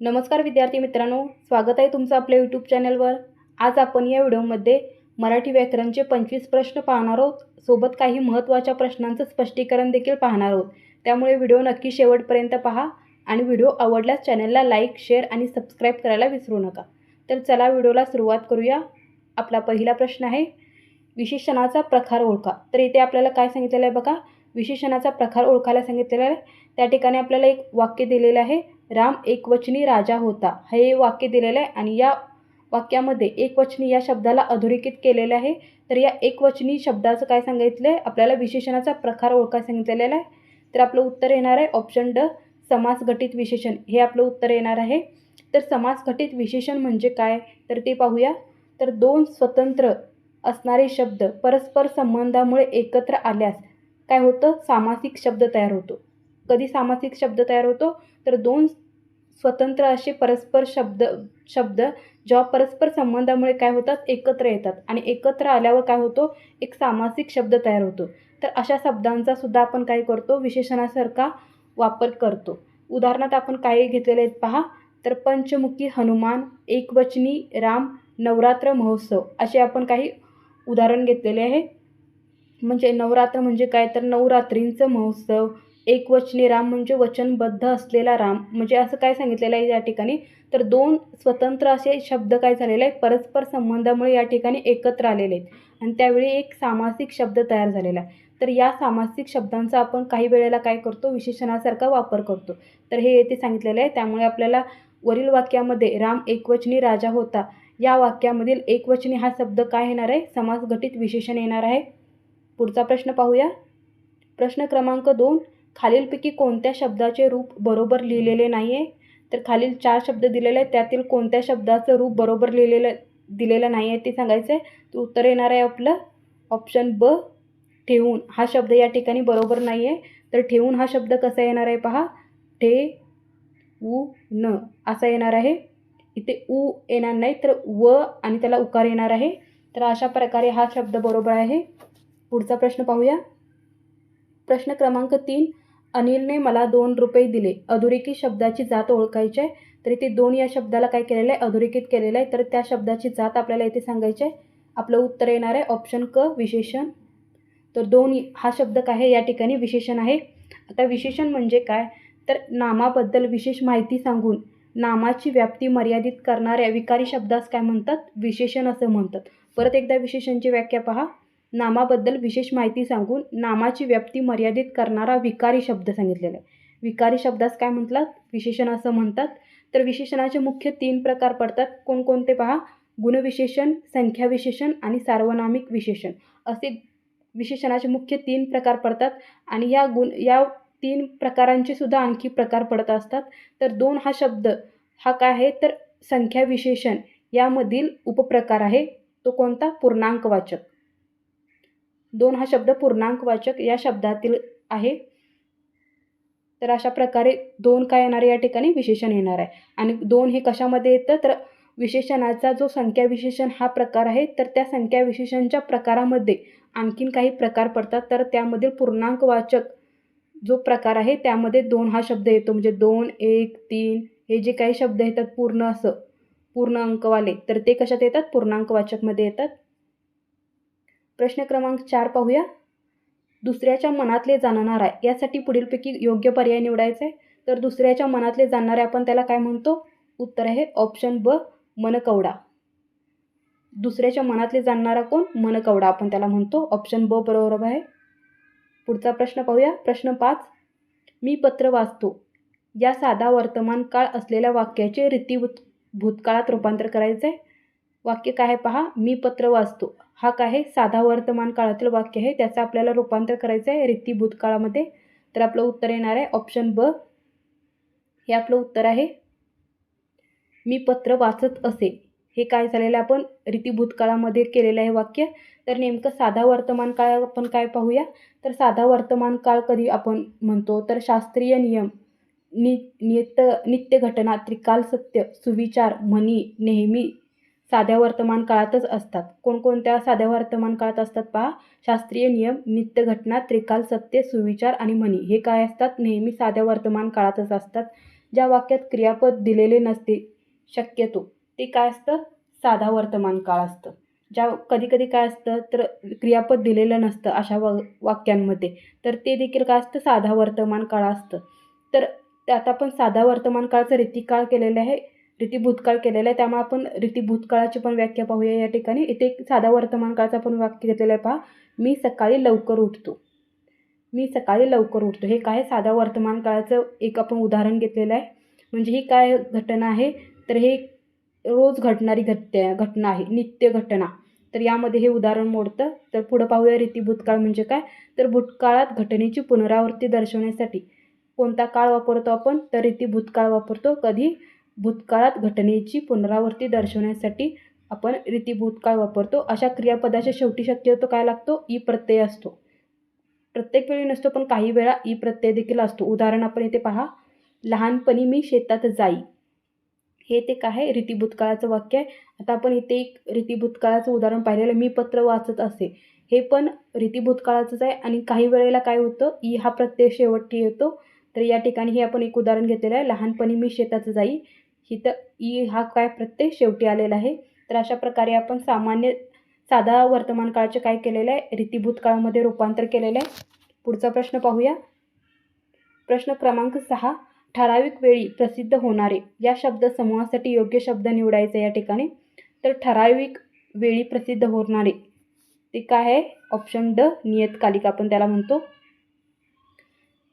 नमस्कार विद्यार्थी मित्रांनो स्वागत आहे तुमचं आपल्या यूट्यूब चॅनलवर आज आपण या व्हिडिओमध्ये मराठी व्याकरणचे पंचवीस प्रश्न पाहणार आहोत. सोबत काही महत्त्वाच्या प्रश्नांचं स्पष्टीकरण देखील पाहणार आहोत. त्यामुळे व्हिडिओ नक्की शेवटपर्यंत पहा आणि व्हिडिओ आवडल्यास चॅनलला लाईक शेअर आणि सबस्क्राईब करायला विसरू नका. तर चला व्हिडिओला सुरुवात करूया. आपला पहिला प्रश्न आहे विशेषणाचा प्रकार ओळखा. तर इथे आपल्याला काय सांगितलेलं आहे बघा विशेषणाचा प्रकार ओळखायला सांगितलेला आहे. त्या ठिकाणी आपल्याला एक वाक्य दिलेलं आहे. राम एकवचनी राजा होता. हे वाक्य दिलेलं आहे आणि या वाक्यामध्ये एकवचनी या शब्दाला अधोरेखित केलेलं आहे. तर या एकवचनी शब्दाचं काय सांगितलं आहे आपल्याला विशेषणाचा प्रकार ओळखा सांगितलेला आहे. तर आपलं उत्तर येणार आहे ऑप्शन ड समासघटित विशेषण. हे आपलं उत्तर येणार आहे. तर समासघटित विशेषण म्हणजे काय? तर ते पाहूया. तर दोन स्वतंत्र असणारे शब्द परस्पर संबंधामुळे एकत्र आल्यास काय होतं? सामासिक शब्द तयार होतो. कधी सामासिक शब्द तयार होतो? तर दोन स्वतंत्र असे परस्पर शब्द शब्द जेव्हा परस्पर संबंधामुळे काय होतात? एकत्र येतात. आणि एकत्र आल्यावर काय होतो? एक सामासिक शब्द तयार होतो. तर अशा शब्दांचा सुद्धा आपण काय करतो? विशेषणासारखा वापर करतो. उदाहरणार्थ आपण काय घेतलेले आहेत पहा. तर पंचमुखी हनुमान एकवचनी राम नवरात्र महोत्सव असे आपण काही उदाहरण घेतलेले आहे. म्हणजे नवरात्र म्हणजे काय? तर नवरात्रींचं महोत्सव एकवचनी राम म्हणजे वचनबद्ध असलेला राम. म्हणजे असं काय सांगितलेलं आहे या ठिकाणी? तर दोन स्वतंत्र असे शब्द काय झालेले आहे परस्पर संबंधामुळे या ठिकाणी एकत्र आलेले आहेत. आणि त्यावेळी एक सामासिक शब्द तयार झालेला आहे. तर या सामासिक शब्दांचा आपण काही वेळेला काय करतो? विशेषणासारखा वापर करतो. तर हे येथे सांगितलेलं आहे. त्यामुळे आपल्याला वरील वाक्यामध्ये राम एकवचनी राजा होता. या वाक्यामधील एकवचनी हा शब्द काय येणार आहे? समासघटित विशेषण येणार आहे. पुढचा प्रश्न पाहूया. प्रश्न क्रमांक दोन. खालीलपैकी कोणत्या शब्दाचे रूप बरोबर लिहिलेले नाही आहे तर खालील चार शब्द दिलेले आहेत. त्यातील कोणत्या शब्दाचं रूप बरोबर लिहिलेलं दिलेलं नाही आहे ते सांगायचं आहे तर उत्तर येणार आहे आपलं ऑप्शन ब ठेवून. हा शब्द या ठिकाणी बरोबर नाही आहे तर ठेवून हा शब्द कसा येणार आहे पहा. ठे उ न. असा येणार आहे. इथे उ येणार नाही तर व आणि त्याला उकार येणार आहे. तर अशा प्रकारे हा शब्द बरोबर आहे. पुढचा प्रश्न पाहूया. प्रश्न क्रमांक तीन. अनिलने मला दोन रुपये दिले. अधोरेखित शब्दाची जात ओळखायची आहे तरी ते दोन या शब्दाला काय केलेलं आहे? अधोरेखित केलेलं आहे तर त्या शब्दाची जात आपल्याला इथे सांगायची आहे. आपलं उत्तर येणार आहे ऑप्शन क विशेषण. तर दोन हा शब्द काय आहे? या ठिकाणी विशेषण आहे. आता विशेषण म्हणजे काय? तर नामाबद्दल विशेष माहिती सांगून नामाची व्याप्ती मर्यादित करणाऱ्या विकारी शब्दास काय म्हणतात? विशेषण असं म्हणतात. परत एकदा विशेषणची व्याख्या पहा. नामाबद्दल विशेष माहिती सांगून नामाची व्याप्ती मर्यादित करणारा विकारी शब्द सांगितलेला आहे. विकारी शब्दास काय म्हटलं? विशेषण असं म्हणतात. तर विशेषणाचे मुख्य तीन प्रकार पडतात. कोणकोणते पहा? गुणविशेषण संख्याविशेषण आणि सार्वनामिक विशेषण. असे विशेषणाचे मुख्य तीन प्रकार पडतात आणि या गुण या तीन प्रकारांचे सुद्धा आणखी प्रकार पडत असतात. तर दोन हा शब्द हा काय आहे? तर संख्याविशेषण यामधील उपप्रकार आहे. तो कोणता? पूर्णांकवाचक. दोन हा शब्द पूर्णांकवाचक या शब्दातील आहे. तर अशा प्रकारे दोन काय येणार या ठिकाणी? विशेषण येणार आहे. आणि दोन हे कशामध्ये येतं? तर विशेषणाचा जो संख्या विशेषण हा प्रकार आहे तर त्या संख्या विशेषणच्या प्रकारामध्ये आणखीन काही प्रकार पडतात. तर त्यामधील पूर्णांकवाचक जो प्रकार आहे त्यामध्ये दोन हा शब्द येतो. म्हणजे दोन एक तीन हे जे काही शब्द येतात पूर्ण असं पूर्ण अंकवाले तर ते कशात येतात? पूर्णांकवाचकमध्ये येतात. प्रश्न क्रमांक चार पाहूया. दुसऱ्याच्या मनातले जाणणार आहे यासाठी पुढीलपैकी योग्य पर्याय निवडायचा. आहे तर दुसऱ्याच्या मनातले जाणणारे आपण त्याला काय म्हणतो? उत्तर आहे ऑप्शन ब मनकवडा. दुसऱ्याच्या मनातले जाणणारा कोण? मनकवडा आपण त्याला म्हणतो. ऑप्शन ब बरोबर आहे. पुढचा प्रश्न पाहूया. प्रश्न पाच मी पत्र वाचतो. या साधा वर्तमान काळ असलेल्या वाक्याचे रीती भूतकाळात रूपांतर करायचं. आहे वाक्य काय पहा? मी पत्र वाचतो. हा काय आहे? साधा वर्तमान काळातील वाक्य आहे. त्याचं आपल्याला रूपांतर करायचं आहे रीती भूतकाळामध्ये. तर आपलं उत्तर येणार आहे ऑप्शन ब हे आपलं उत्तर आहे मी पत्र वाचत असे हे काय झालेलं आपण? रीती भूतकाळामध्ये केलेलं आहे वाक्य. तर नेमकं साधा वर्तमान काळ आपण काय पाहूया? तर साधा वर्तमान काळ कधी आपण म्हणतो? तर शास्त्रीय नियम नि नित्य नित्य घटना त्रिकाल सत्य सुविचार म्हणी नेहमी साध्या वर्तमान काळातच असतात. कोणकोणत्या साध्या वर्तमान काळात असतात पहा? शास्त्रीय नियम नित्य घटना त्रिकाल सत्य सुविचार आणि म्हणी. हे काय असतात? नेहमी साध्या वर्तमान काळातच असतात. ज्या वाक्यात क्रियापद दिलेले नसते शक्यतो ते काय असतं? साधा वर्तमान काळ असतं. ज्या कधी कधी काय असतं? तर क्रियापद दिलेलं नसतं अशा वा वाक्यांमध्ये. तर ते देखील काय असतं? साधा वर्तमान काळ असतं. तर त्यात आपण साधा वर्तमान काळचं रीतिकाळ केलेलं आहे. रीती भूतकाळ केलेलं आहे. त्यामुळे आपण रीती भूतकाळाची पण व्याख्या पाहूया या ठिकाणी. इथे एक साधा वर्तमानकाळचा पण वाक्य घेतलेला आहे पहा. मी सकाळी लवकर उठतो. मी सकाळी लवकर उठतो. हे काय? साधा वर्तमान काळाचं एक आपण उदाहरण घेतलेलं आहे. म्हणजे ही काय घटना आहे? तर हे रोज घडणारी घट्य घटना आहे. नित्य घटना. तर यामध्ये हे उदाहरण मोडतं. तर पुढं पाहूया रीती भूतकाळ म्हणजे काय? तर भूतकाळात घटनेची पुनरावृत्ती दर्शवण्यासाठी कोणता काळ वापरतो आपण? तर रीती भूतकाळ वापरतो. कधी? भूतकाळात घटनेची पुनरावृत्ती दर्शवण्यासाठी आपण रीती भूतकाळ वापरतो. अशा क्रियापदाच्या शेवटी शक्यतो काय लागतो? ई प्रत्यय असतो. प्रत्येक वेळी नसतो पण काही वेळा ई प्रत्यय देखील असतो. उदाहरण आपण इथे पहा. लहानपणी मी शेतात जाई. हे ते काय आहे? रीती भूतकाळाचं वाक्य आहे. आता आपण इथे एक रीती भूतकाळाचं उदाहरण पाहिलेलं मी पत्र वाचत असे. हे पण रीती भूतकाळाचंच आहे आणि काही वेळेला काय होतं? ई हा प्रत्यय शेवटी येतो. तर या ठिकाणी हे आपण एक उदाहरण घेतलेलं आहे. लहानपणी मी शेतात जाई. इथं ई हा काय प्रत्यय शेवटी आलेला आहे. तर अशा प्रकारे आपण सामान्य साधा वर्तमान काळाचे काय केलेलं आहे? रीतीभूत काळामध्ये रूपांतर केलेलं आहे. पुढचा प्रश्न पाहूया. प्रश्न क्रमांक सहा ठराविक वेळी प्रसिद्ध होणारे या शब्दसमूहासाठी योग्य शब्द निवडायचा या ठिकाणी. तर ठराविक वेळी प्रसिद्ध होणारे ते काय आहे? ऑप्शन ड नियतकालिक आपण त्याला म्हणतो.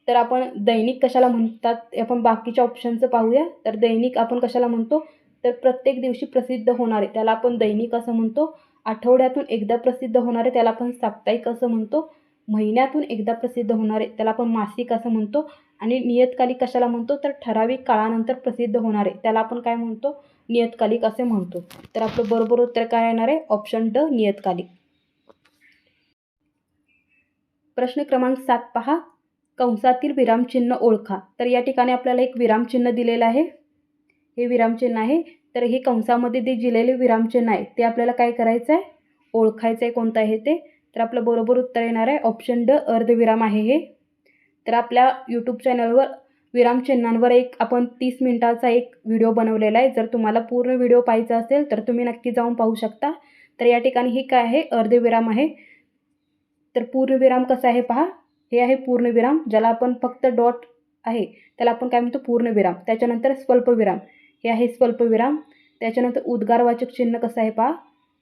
तर आपण दैनिक कशाला म्हणतात आपण बाकीच्या ऑप्शनचं पाहूया. तर दैनिक आपण कशाला म्हणतो? तर प्रत्येक दिवशी प्रसिद्ध होणारे त्याला आपण दैनिक असं म्हणतो. आठवड्यातून एकदा प्रसिद्ध होणारे त्याला आपण साप्ताहिक असं म्हणतो. महिन्यातून एकदा प्रसिद्ध होणारे त्याला आपण मासिक असं म्हणतो. आणि नियतकालिक कशाला म्हणतो? तर ठराविक काळानंतर प्रसिद्ध होणारे त्याला आपण काय म्हणतो? नियतकालिक असे म्हणतो. तर आपलं बरोबर उत्तर काय येणार आहे? ऑप्शन ड नियतकालिक. प्रश्न क्रमांक सात पहा. कंसातील विरामचिन्ह ओळखा. तर या ठिकाणी आपल्याला एक विरामचिन्ह दिलेलं आहे. हे विरामचिन्ह आहे. तर हे कंसामध्ये जे दिलेले विरामचिन्ह आहे ते आपल्याला काय करायचं आहे? ओळखायचं आहे कोणतं आहे ते. तर आपलं बरोबर उत्तर येणार आहे. ऑप्शन ड अर्धविराम आहे हे. तर आपल्या यूट्यूब चॅनलवर विरामचिन्हांवर एक आपण तीस मिनटाचा एक व्हिडिओ बनवलेला आहे. जर तुम्हाला पूर्ण व्हिडिओ पाहायचा असेल तर तुम्ही नक्की जाऊन पाहू शकता. तर या ठिकाणी हे काय आहे? अर्धविराम आहे. तर पूर्णविराम कसा आहे पहा. हे आहे पूर्णविराम ज्याला आपण फक्त डॉट आहे त्याला आपण काय म्हणतो? पूर्णविराम. त्याच्यानंतर स्वल्पविराम. हे आहे स्वल्पविराम. त्याच्यानंतर उद्गारवाचक चिन्ह कसं आहे पहा?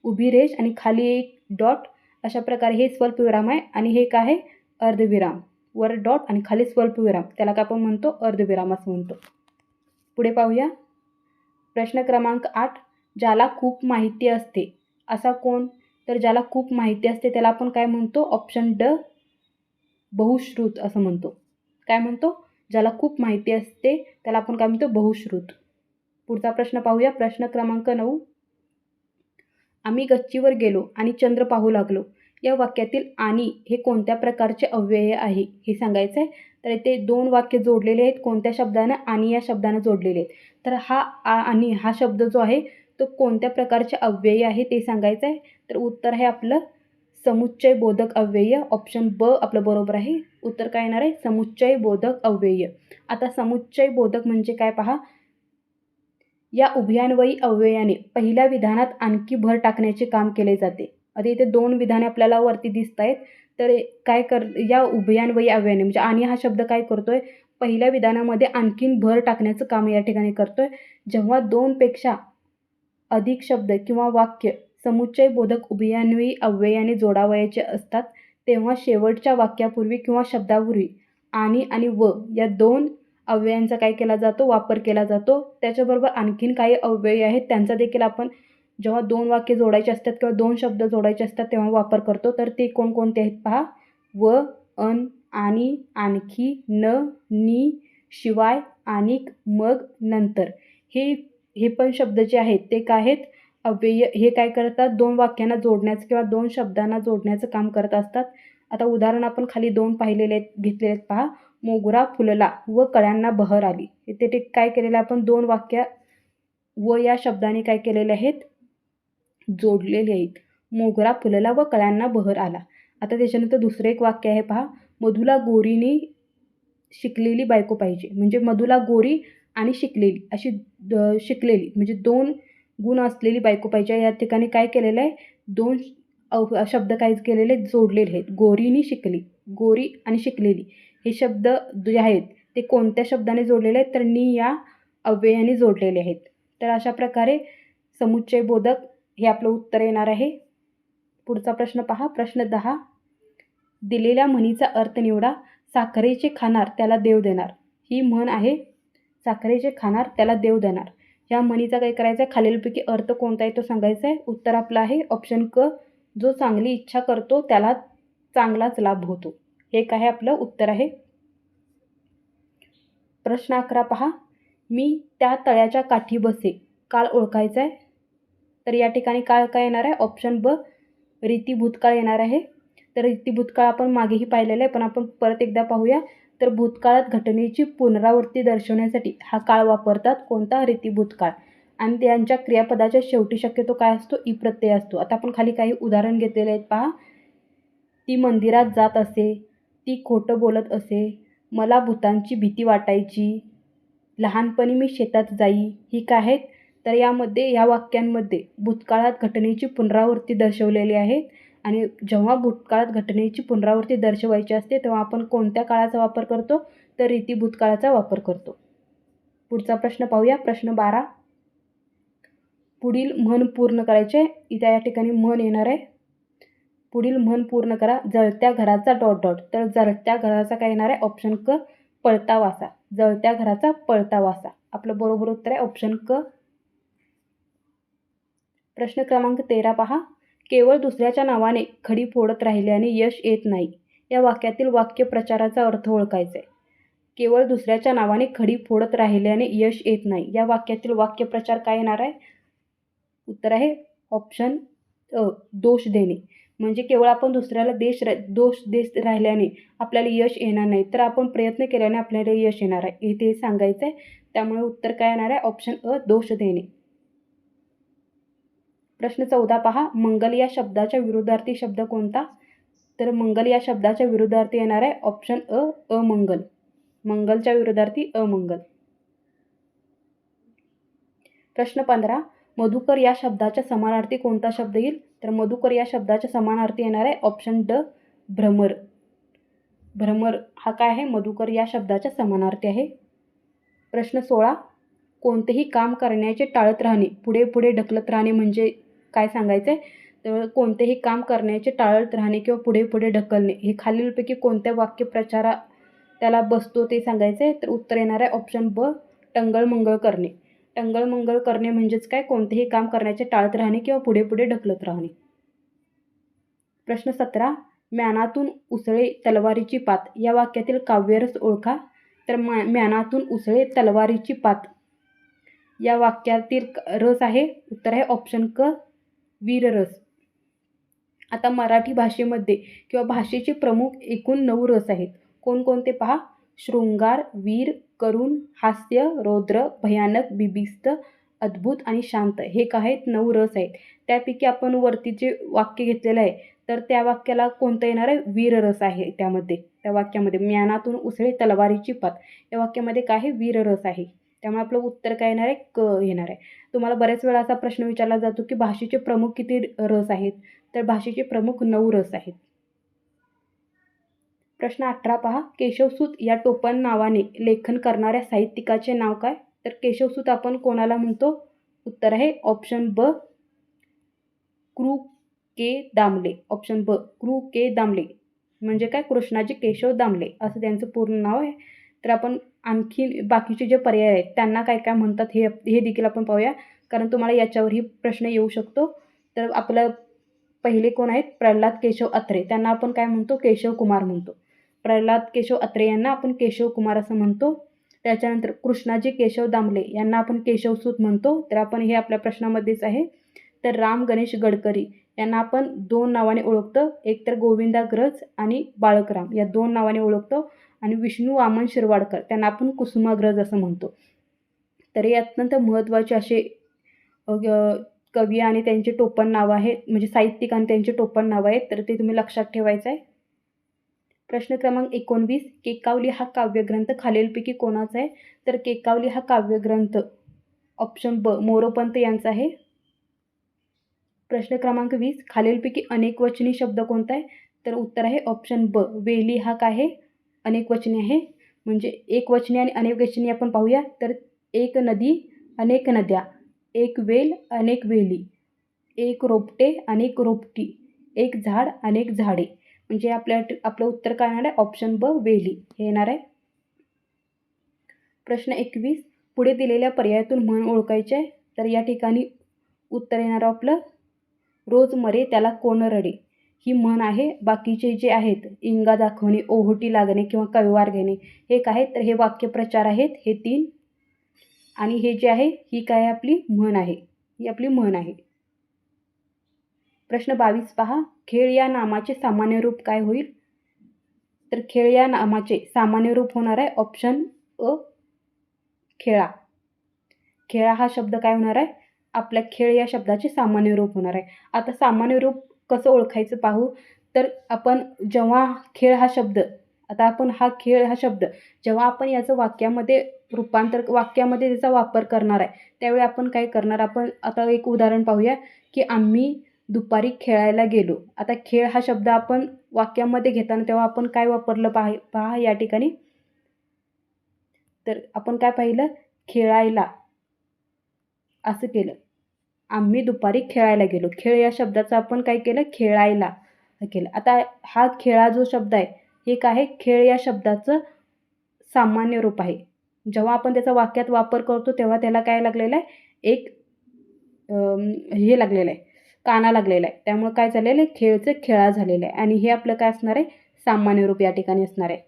उभी रेष आणि खाली एक डॉट अशा प्रकारे हे स्वल्पविराम आहे. आणि हे काय आहे? अर्धविराम. वर डॉट आणि खाली स्वल्पविराम. त्याला काय आपण म्हणतो? अर्धविराम असं म्हणतो. पुढे पाहूया. प्रश्न क्रमांक आठ. ज्याला खूप माहिती असते. असा कोण? तर ज्याला खूप माहिती असते त्याला आपण काय म्हणतो? ऑप्शन ड बहुश्रुत असं म्हणतो. काय म्हणतो? ज्याला खूप माहिती असते त्याला आपण काय म्हणतो? बहुश्रुत. पुढचा प्रश्न पाहूया. प्रश्न क्रमांक नऊ. आम्ही गच्चीवर गेलो आणि चंद्र पाहू लागलो. या वाक्यातील आणि हे कोणत्या प्रकारचे अव्यय आहे हे सांगायचं आहे तर इथे दोन वाक्य जोडलेले आहेत. कोणत्या शब्दानं आणि या शब्दानं जोडलेले आहेत? तर हा आ आणि हा शब्द जो आहे तो कोणत्या प्रकारचे अव्यय आहे ते सांगायचं आहे तर उत्तर आहे आपलं समुच्चय बोधक अव्यय. ऑप्शन ब आपलं बरोबर आहे. उत्तर काय येणार आहे? समुच्चय बोधक अव्यय. आता समुच्चय बोधक म्हणजे काय पहा? या उभयान्वयी अव्ययाने पहिल्या विधानात आणखी भर टाकण्याचे काम केले जाते. आता इथे दोन विधाने आपल्याला वरती दिसत आहेत. तर काय कर या उभयान्वयी अव्ययाने म्हणजे आणि हा शब्द काय करतोय? पहिल्या विधानामध्ये आणखीन भर टाकण्याचं काम या ठिकाणी करतोय. जेव्हा दोनपेक्षा अधिक शब्द किंवा वाक्य समुच्चय बोधक उभयान्वयी अव्ययाने जोडावयाचे असतात तेव्हा शेवटच्या वाक्यापूर्वी किंवा शब्दापूर्वी आणि आणि व या दोन अव्ययांचा काय केला जातो? वापर केला जातो. त्याच्याबरोबर आणखीन काही अव्यय आहेत त्यांचा देखील आपण जेव्हा दोन वाक्य जोडायचे असतात किंवा दोन शब्द जोडायचे असतात तेव्हा वापर करतो. तर ते कोणकोणते आहेत पहा? व अन आणि आणखी न नी शिवाय आणिक मग नंतर. हे हे पण शब्द जे आहेत ते काय आहेत? अव्यय हे काय करतात? दोन वाक्यांना जोडण्याचं किंवा दोन शब्दांना जोडण्याचं काम करत असतात. आता उदाहरण आपण खाली दोन पाहिलेले आहेत घेतलेले आहेत पहा. मोगरा फुलला व कळ्यांना बहर आली. इथे ते काय केलेलं आपण दोन वाक्य व या शब्दाने काय केलेले आहेत? जोडलेले आहेत. मोगरा फुलला व कळ्यांना बहर आला. आता त्याच्यानंतर दुसरं एक वाक्य आहे पहा. मधुला गोरीने शिकलेली बायको पाहिजे. म्हणजे मधुला गोरी आणि शिकलेली अशी द शिकलेली. म्हणजे दोन गुण असलेली बायको पाहिजे. या ठिकाणी काय केलेलं आहे? दोन अव शब्द काय केलेले जोडलेले आहेत. गोरीनी शिकली. गोरी आणि शिकलेली. हे शब्द जे आहेत ते कोणत्या शब्दाने जोडलेले आहेत? तर नी या अव्ययाने जोडलेले आहेत. तर अशा प्रकारे समुच्चय बोधक हे आपलं उत्तर येणार आहे. पुढचा प्रश्न पहा. प्रश्न दहा. दिलेल्या म्हणीचा अर्थ निवडा. साखरेचे खाणार त्याला देव देणार. ही म्हण आहे. साखरेचे खाणार त्याला देव देणार. ह्या म्हणीचा काय करायचा आहे? खालीलपैकी अर्थ कोणता आहे तो सांगायचा आहे. उत्तर आपलं आहे ऑप्शन क जो चांगली इच्छा करतो त्याला चांगलाच लाभ होतो. हे काय आपलं उत्तर आहे. प्रश्न अकरा पहा. मी त्या तळ्याच्या काठी बसे काळ ओळखायचा आहे. तर या ठिकाणी काळ काय येणार आहे? ऑप्शन ब रीती भूतकाळ येणार आहे. तर रीती भूतकाळ आपण मागेही पाहिलेलं आहे पण आपण परत एकदा पाहूया. तर भूतकाळात घटनेची पुनरावृत्ती दर्शवण्यासाठी हा काळ वापरतात कोणता? रीती भूतकाळ. आणि त्यांच्या क्रियापदाच्या शेवटी शक्यतो काय असतो? ई प्रत्यय असतो. आता आपण खाली काही उदाहरण घेतलेले आहेत पहा. ती मंदिरात जात असे ती खोटं बोलत असे मला भूतांची भीती वाटायची लहानपणी मी शेतात जाई ही काय आहेत? तर यामध्ये या वाक्यांमध्ये भूतकाळात घटनेची पुनरावृत्ती दर्शवलेली आहे. आणि जेव्हा भूतकाळात घटनेची पुनरावृत्ती दर्शवायची असते तेव्हा आपण कोणत्या काळाचा वापर करतो? तर रीती भूतकाळाचा वापर करतो. पुढचा प्रश्न पाहूया. प्रश्न बारा. पुढील म्हण पूर्ण करायचे. इथे या ठिकाणी म्हण येणार आहे. पुढील म्हण पूर्ण करा. जळत्या घराचा डॉट डॉट. तर जळत्या घराचा काय येणार आहे? ऑप्शन क पळता वासा. जळत्या घराचा पळता वासा. आपलं बरोबर उत्तर आहे ऑप्शन क. प्रश्न क्रमांक तेरा पहा. केवळ दुसऱ्याच्या नावाने खडी फोडत राहिल्याने यश येत नाही. या वाक्यातील वाक्य प्रचाराचा अर्थ ओळखायचा आहे केवळ दुसऱ्याच्या नावाने खडी फोडत राहिल्याने यश येत नाही. या वाक्यातील वाक्यप्रचार काय येणार आहे उत्तर आहे ऑप्शन दोष देणे. म्हणजे केवळ आपण दुसऱ्याला देश दोष देत राहिल्याने आपल्याला यश येणार नाही तर आपण प्रयत्न केल्याने आपल्याला यश येणार आहे इथे सांगायचं आहे त्यामुळे उत्तर काय येणार आहे ऑप्शन अ दोष देणे. प्रश्न चौदा पहा. मंगल या शब्दाच्या विरुद्धार्थी शब्द कोणता? तर मंगल या शब्दाच्या विरुद्धार्थी येणार आहे ऑप्शन अ अमंगल. मंगलच्या विरुद्धार्थी अमंगल. प्रश्न पंधरा. मधुकर या शब्दाच्या समानार्थी कोणता शब्द येईल? तर मधुकर या शब्दाच्या समानार्थी येणार आहे ऑप्शन ड भ्रमर. भ्रमर हा काय आहे? मधुकर या शब्दाच्या समानार्थी आहे. प्रश्न सोळा. कोणतेही काम करण्याचे टाळत राहणे पुढे पुढे ढकलत राहणे म्हणजे काय सांगायचं आहे तर कोणतेही काम करण्याचे टाळत राहणे किंवा पुढे पुढे ढकलणे हे खालीलपैकी कोणत्या वाक्यप्रचारा त्याला बसतो ते सांगायचं आहे तर उत्तर येणार आहे ऑप्शन ब टंगळमंगळ करणे. टंगळमंगळ करणे म्हणजेच काय? कोणतेही काम करण्याचे टाळत राहणे किंवा पुढे पुढे ढकलत राहणे. प्रश्न सतरा म्यानातून उसळे तलवारीची पात. या वाक्यातील काव्यरस ओळखा. तर मा म्यानातून उसळे तलवारीची पात. या वाक्यातील रस आहे. उत्तर आहे ऑप्शन क वीररस. आता मराठी भाषेमध्ये किंवा भाषेचे प्रमुख एकूण नऊ रस आहेत. कोणकोणते पहा? शृंगार वीर करुण हास्य रौद्र भयानक बिबिस्त अद्भुत आणि शांत हे काय आहेत नऊ रस आहेत. त्यापैकी आपण वरती जे वाक्य घेतलेलं आहे. तर त्या वाक्याला कोणतं येणार आहे? वीररस आहे त्यामध्ये. त्या वाक्यामध्ये म्यानातून उसळे तलवारीची पात. या वाक्यामध्ये काय आहे? वीररस आहे. त्यामुळे आपलं उत्तर काय येणार आहे? क येणार आहे. तुम्हाला बऱ्याच वेळा असा प्रश्न विचारला जातो की भाषेचे प्रमुख किती रस आहेत? तर भाषेचे प्रमुख नऊ रस आहेत. प्रश्न अठरा पहा. केशवसूत या टोपण नावाने लेखन करणाऱ्या साहित्यिकाचे नाव काय? तर केशवसूत आपण कोणाला म्हणतो? उत्तर आहे ऑप्शन ब. क्रू के दामले. ऑप्शन ब. क्रू के दामले. म्हणजे काय? कृष्णाजी केशव दामले. असं त्यांचं पूर्ण नाव आहे. तर आपण आणखी बाकीचे जे पर्याय आहेत त्यांना काय काय म्हणतात हे हे देखील आपण पाहूया. कारण तुम्हाला याच्यावरही प्रश्न येऊ शकतो. तर आपलं पहिले कोण आहेत? प्रल्हाद केशव अत्रे. त्यांना आपण काय म्हणतो? केशव कुमार म्हणतो. प्रल्हाद केशव अत्रे यांना आपण केशव कुमार असं म्हणतो. त्याच्यानंतर कृष्णाजी केशव दामले यांना आपण केशवसूत म्हणतो. तर आपण हे आपल्या प्रश्नामध्येच आहे. तर राम गणेश गडकरी यांना आपण दोन नावाने ओळखतो. एक तर गोविंदाग्रज आणि बाळकराम. या दोन नावाने ओळखतो. आणि विष्णू वामन शिरवाडकर त्यांना आपण कुसुमाग्रज असं म्हणतो. तर हे अत्यंत महत्त्वाचे असे कवी आणि त्यांचे टोपण नावं आहेत म्हणजे साहित्यिक आणि त्यांचे टोपण नावं आहेत. तर ते तुम्ही लक्षात ठेवायचं आहे. प्रश्न क्रमांक एकोणवीस केकावली हा काव्यग्रंथ खालीलपैकी कोणाचा आहे? तर केकावली हा काव्यग्रंथ ऑप्शन ब मोरोपंत यांचा आहे. प्रश्न क्रमांक वीस खालीलपैकी अनेकवचनी शब्द कोणता आहे? तर उत्तर आहे ऑप्शन ब वेली हा काय आहे? अनेक वचने आहे. म्हणजे एकवचनी आणि अनेक वचने आपण पाहूया. तर एक नदी अनेक नद्या एक वेल अनेक वेली एक रोपटे अनेक रोपटी एक झाड अनेक झाडे. म्हणजे आपल्या आपलं उत्तर काय येणार आहे? ऑप्शन ब वेली. हे येणार आहे. प्रश्न एकवीस. पुढे दिलेल्या पर्यायातून म्हण ओळखायचे आहे. तर या ठिकाणी उत्तर येणार आपलं. रोज मरे त्याला कोण रडे ही म्हण आहे. बाकीचे जे आहेत इंगा दाखवणे ओहोटी लागणे किंवा कविवार घेणे हे काय तर हे वाक्यप्रचार आहेत. हे तीन. आणि हे जे आहे ही काय आपली म्हण आहे. ही आपली म्हण आहे. प्रश्न बावीस पहा. खेळ या नामाचे सामान्य रूप काय होईल? तर खेळ या नामाचे सामान्य रूप होणार आहे ऑप्शन अ खेळा. खेळा हा शब्द काय होणार आहे? आपल्या खेळ या शब्दाचे सामान्य रूप होणार आहे. आता सामान्य रूप कसं ओळखायचं पाहू? तर आपण जेव्हा खेळ हा शब्द आता आपण हा खेळ हा शब्द जेव्हा आपण याचं वाक्यामध्ये रूपांतर वाक्यामध्ये त्याचा वापर करणार आहे त्यावेळी आपण काय करणार? आपण आता एक उदाहरण पाहूया की आम्ही दुपारी खेळायला गेलो. आता खेळ हा शब्द आपण वाक्यामध्ये घेताना तेव्हा आपण काय वापरलं पाह पहा या ठिकाणी. तर आपण काय पाहिलं? खेळायला. असं केलं. आम्ही दुपारी खेळायला गेलो. खेळ या शब्दाचं आपण काय केलं? खेळायला केलं. आता हा खेळा जो शब्द आहे हे काय आहे खेळ या शब्दाचं सामान्य रूप आहे. जेव्हा आपण त्याचा वाक्यात वापर करतो तेव्हा त्याला काय लागलेलं आहे? एक हे लागलेलं आहे. काना लागलेला आहे. त्यामुळे काय झालेलं आहे? खेळचं खेळा झालेलं आहे. आणि हे आपलं काय असणार आहे? सामान्य रूप या ठिकाणी असणार आहे.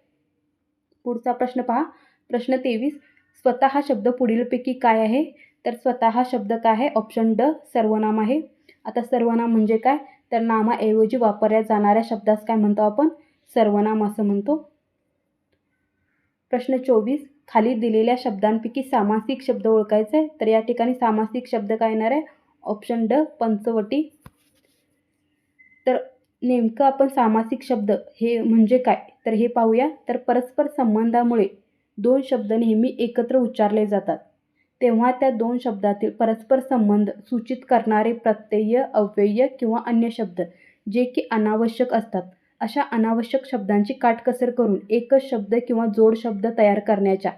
पुढचा प्रश्न पहा. प्रश्न तेवीस. स्वतः हा शब्द पुढीलपैकी काय आहे? तर स्वतः हा शब्द काय आहे? ऑप्शन ड सर्वनाम आहे. आता सर्वनाम म्हणजे काय? तर नामाऐवजी वापरल्या जाणाऱ्या शब्दास काय म्हणतो आपण? सर्वनाम असं म्हणतो. प्रश्न चोवीस खाली दिलेल्या शब्दांपैकी सामासिक शब्द ओळखायचा? आहे तर या ठिकाणी सामासिक शब्द काय येणार आहे? ऑप्शन ड पंचवटी. तर नेमकं आपण सामासिक शब्द हे म्हणजे काय? तर हे पाहूया. तर परस्पर संबंधामुळे दोन शब्द नेहमी एकत्र उच्चारले जातात. तेव्हा त्या दोन शब्दातील परस्पर संबंध सूचित करणारे प्रत्यय अव्यय किंवा अन्य शब्द जे की अनावश्यक असतात. अशा अनावश्यक शब्दांची काटकसर करून एकच शब्द किंवा जोड शब्द तयार करण्याच्या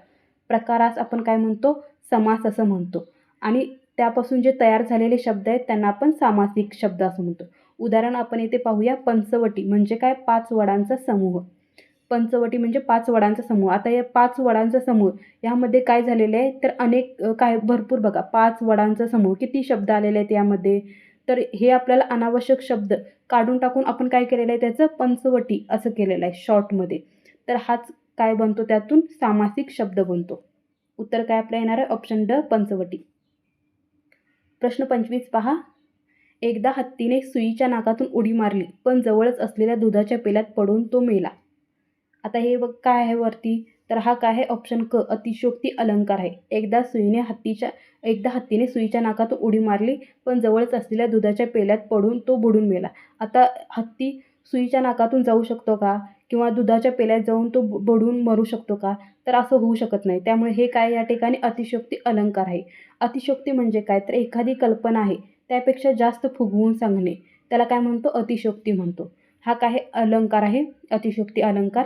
प्रकारास आपण काय म्हणतो? समास असं म्हणतो. आणि त्यापासून जे तयार झालेले शब्द आहेत त्यांना आपण सामासिक शब्द असं म्हणतो. उदाहरण आपण इथे पाहूया पंचवटी म्हणजे काय? पाच वडांचा समूह. पंचवटी म्हणजे पाच वडांचा समूह. आता या पाच वडांचा समूह यामध्ये काय झालेलं आहे? तर अनेक काय भरपूर बघा. पाच वडांचा समूह. किती शब्द आलेले आहेत यामध्ये? तर हे आपल्याला अनावश्यक शब्द काढून टाकून आपण काय केलेलं आहे त्याचं? पंचवटी असं केलेलं आहे शॉर्टमध्ये. तर हाच काय बनतो त्यातून? सामासिक शब्द बनतो. उत्तर काय आपल्या येणार आहे? ऑप्शन ड पंचवटी. प्रश्न पंचवीस पहा. एकदा हत्तीने सुईच्या नाकातून उडी मारली पण जवळच असलेल्या दुधाच्या पेल्यात पडून तो मेला. आता हे बघ काय आहे वरती. तर हा काय आहे? ऑप्शन क. अतिशोक्ती अलंकार आहे. एकदा सुईने हत्तीच्या एकदा हत्तीने सुईच्या नाकातून उडी मारली पण जवळच असलेल्या दुधाच्या पेल्यात पडून तो बुडून मेला आता हत्ती सुईच्या नाकातून जाऊ शकतो का? किंवा दुधाच्या पेल्यात जाऊन तो बडून मरू शकतो का? तर असं होऊ शकत नाही. त्यामुळे हे काय या ठिकाणी? अतिशोक्ती अलंकार आहे. अतिशोक्ती म्हणजे काय? तर एखादी कल्पना आहे. त्यापेक्षा जास्त फुगवून सांगणे. त्याला काय म्हणतो? अतिशोक्ती म्हणतो. हा काय अलंकार आहे. अतिशोक्ती अलंकार.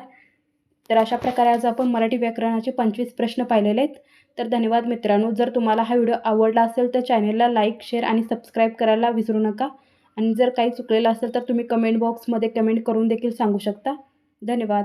तर अशा प्रकारे आज आपण मराठी व्याकरणाचे पंचवीस प्रश्न पाहिलेले आहेत. तर धन्यवाद मित्रांनो. जर तुम्हाला हा व्हिडिओ आवडला असेल तर चॅनेलला लाईक शेअर आणि सबस्क्राईब करायला विसरू नका. आणि जर काही चुकलेलं असेल तर तुम्ही कमेंट बॉक्समध्ये कमेंट करून देखील सांगू शकता. धन्यवाद.